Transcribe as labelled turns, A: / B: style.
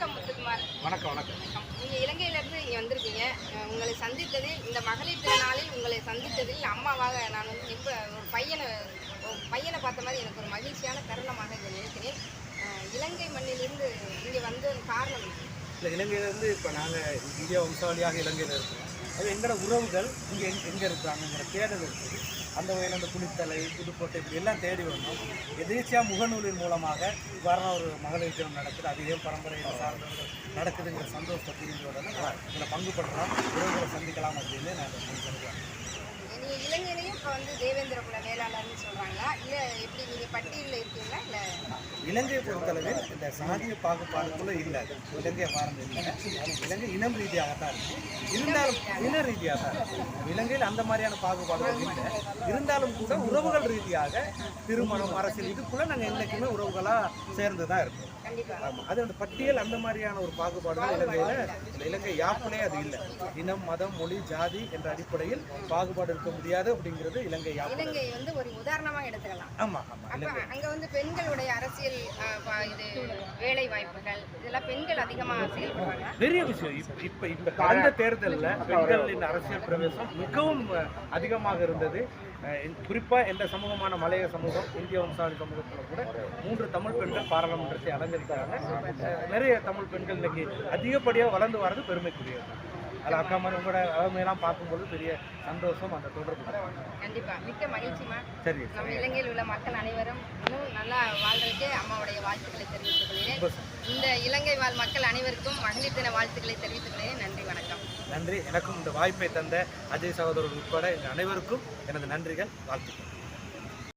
A: வணக்கம் முத்துக்குமார்.
B: வணக்கம் வணக்கம்.
A: வணக்கம் நீங்க இலங்கையில இருந்து இங்க வந்திருக்கீங்க. உங்களை சந்தித்ததில் இந்த மகளிர் திருநாளில் உங்களை சந்தித்ததில் அம்மாவாக நான் வந்து ரொம்ப ஒரு பையனை பையனை பார்த்த மாதிரி எனக்கு ஒரு மகிழ்ச்சியான தருணமாக இதை நினைக்கிறேன். இலங்கை மண்ணிலிருந்து இங்கே வந்த காரணம்?
B: இல்லை இலங்கையிலேருந்து இப்போ நாங்கள் இந்தியா வம்சாவளியாக இலங்கையில் இருக்கோம். அது எங்களோட உறவுகள் இங்கே எங் எங்கே இருக்கிறாங்கங்கிற தேடல் இருக்குது. அந்த வகையில் அந்த குளித்தலை புதுக்கோட்டை இப்படி எல்லாம் தேடி வரணும் எதேச்சியாக முகநூலின் மூலமாக இவ்வாறான ஒரு மகளிர் தினம் நடக்குது. அது ஏன் பரம்பரையில் சார்ந்தவர்கள் நடக்குதுங்கிற சந்தோஷத்தை புரிஞ்ச உடனே இதில் பங்கு உறவுகளை சந்திக்கலாம் அப்படின்னு நான்
A: சொல்லுவேன் இளைஞனையும் இப்போ வந்து தேவேந்திர குல வேளாளர்னு பட்டியலில் இருக்கீங்களா?
B: இலங்கையை பொறுத்தளவில் இந்த சாதிய பாகுபாடுக்குள்ளே இல்லை இலங்கையை இலங்கை வாழ்ந்து இல்லை. இலங்கை இனம் ரீதியாக தான் இருக்கு. இருந்தாலும் இன ரீதியாக தான் இருக்கு. இலங்கையில் அந்த மாதிரியான பாகுபாடுகள் இல்லை. இருந்தாலும் கூட உறவுகள் ரீதியாக திருமணம் அரசியல் இதுக்குள்ளே நாங்கள் என்றைக்குமே உறவுகளாக சேர்ந்து தான் இருக்கோம். ஆமாம் அது அந்த பட்டியல் அந்த மாதிரியான ஒரு பாகுபாடுகள் இலங்கையில். இந்த இலங்கை யாப்பிலே அது இல்லை. இனம் மதம் மொழி ஜாதி என்ற அடிப்படையில் பாகுபாடு இருக்க முடியாது அப்படிங்கிறது இலங்கை யாப்பு
A: இலங்கை வந்து ஒரு உதாரணமாக எடுத்துக்கலாம்.
B: ஆமாம் ஆமாம்
A: அங்க வந்து பெண்களுடைய அரசியல் இது வேலை வாய்ப்புகள் இதெல்லாம் பெண்கள் அதிகமா செயல்படுறாங்க
B: பெரிய விஷயம். இப்ப இப்ப இப்ப கடந்த தேர்தலில் பெண்களின் அரசியல் பிரவேசம் மிகவும் அதிகமாக இருந்தது. அஹ், இந்த- குறிப்பா எந்த சமூகமான மலைய சமூகம் இந்திய வம்சாவளி சமூகத்தில் கூட மூன்று தமிழ் பெண்கள் பாராளுமன்றத்தை அலங்கரிக்கிறாங்க. நிறைய தமிழ் பெண்கள் இன்னைக்கு அதிகப்படியாக வளர்ந்து வர்றது பெருமைக்குரியது. அதில் அக்கா மாதிரி உங்களோட அழமையெல்லாம் பார்க்கும்போது பெரிய சந்தோஷம் அந்த தொடர்பு.
A: கண்டிப்பா. மிக்க மகிழ்ச்சிமா
B: சரி
A: நம்ம இலங்கையில் உள்ள மக்கள் அனைவரும் இன்னும் நல்லா வாழ்றதுக்கு அம்மாவுடைய வாழ்த்துக்களை தெரிவித்துக் கொள்கிறேன். இந்த இலங்கை வாழ் மக்கள் அனைவருக்கும் மகளிர் தின வாழ்த்துக்களை தெரிவித்துக் கொள்கிறேன். நன்றி.
B: நன்றி. எனக்கும் இந்த வாய்ப்பை தந்த அஜய் சகோதரர் உட்பட எங்கள் அனைவருக்கும் எனது நன்றிகள் வாழ்த்துக்கள்.